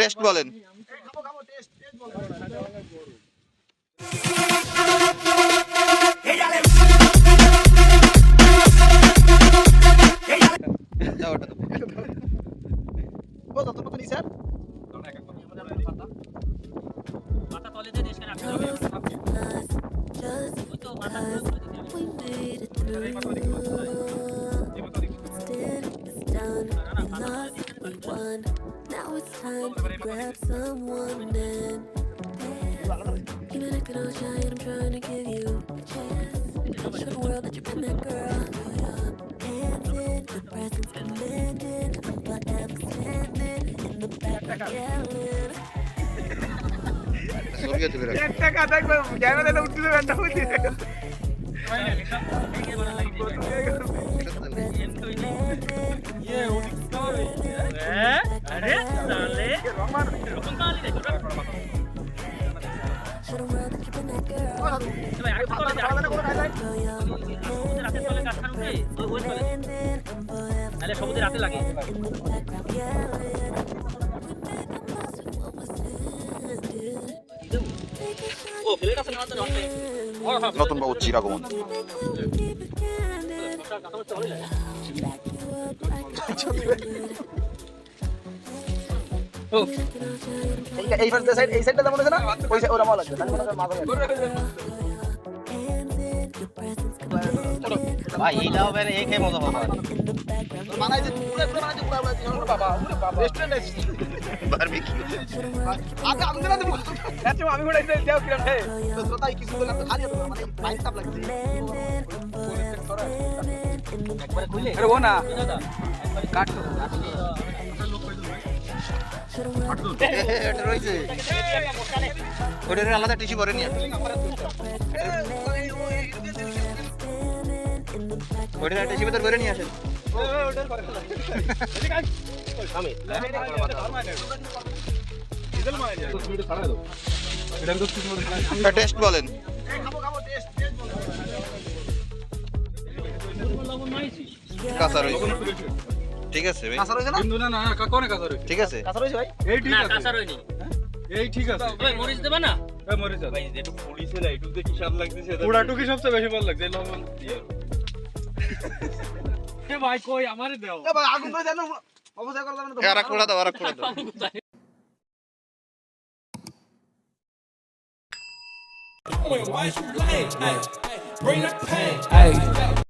Test বলেন. Instead, it's done. We lost, we won. Now it's time to grab someone and even if you don't shine, I'm trying to give you a chance. Show the world that you've been that girl. Put up hands in, your presence commanding. I'm forever standing in the back yelling. সরিয়ে দিবে রাখ। একটা কথা কই camera দিলে উঠতে দেবেন না গেছে না তো রাতে নতুন বাবু চিরাগমন এই এই ফার্স্ট সাইড এই সাইডটা যেমন আছে না ওই ওরা মালা লাগবে। তাহলে মনে করেন মাথা hands in. Your presence commanding. ভাই এই দাও বেরে এই খেয়ে মজা পাবা In the background মানাই যে পুরো পুরো মানাই যে পুরো পুরো বাবা ওরে বাবা। রেস্টুরেন্ট আছে। বারবিকিউ আগে আমি না দেবো। আচ্ছা আমি ঘুরে যাই যাও কিরম হে। তো তো কিছু বললাম তো খালি মানে বাইক তাপ লাগছে। একবার খুলে আরে ও না। কাট তো এটা রয়েছে ওটার আলাদা টিস্যু করে নিয়ে ওটার টিস্যু ভেতর করে নিয়ে আসেন টেস্ট বলেন কাঁচা রয়েছে। ঠিক আছে ভাই। কাঁচা রয়েছে না? কিন্তু না না রয়েছে। ঠিক আছে। কাঁচা রয়েছে ভাই? এই ঠিক না আছে। কাঁচা রইনি এই ঠিক আছে। ভাই মরিচ দেবে না? এই মরে যা ভাই যেটু পুলিশে না দেখি স্বাদ লাগতেছে পুরা টুকি সবচেয়ে বেশি ভালো লাগছে লবণ দিয়ে। এ ভাই কই? আমারে দাও। এ ভাই আগুন ধরে জানো অবস্থা করা যাবে না তো। আর এক কোড়া দাও। কোড়া দাও Bring the pain. Hey.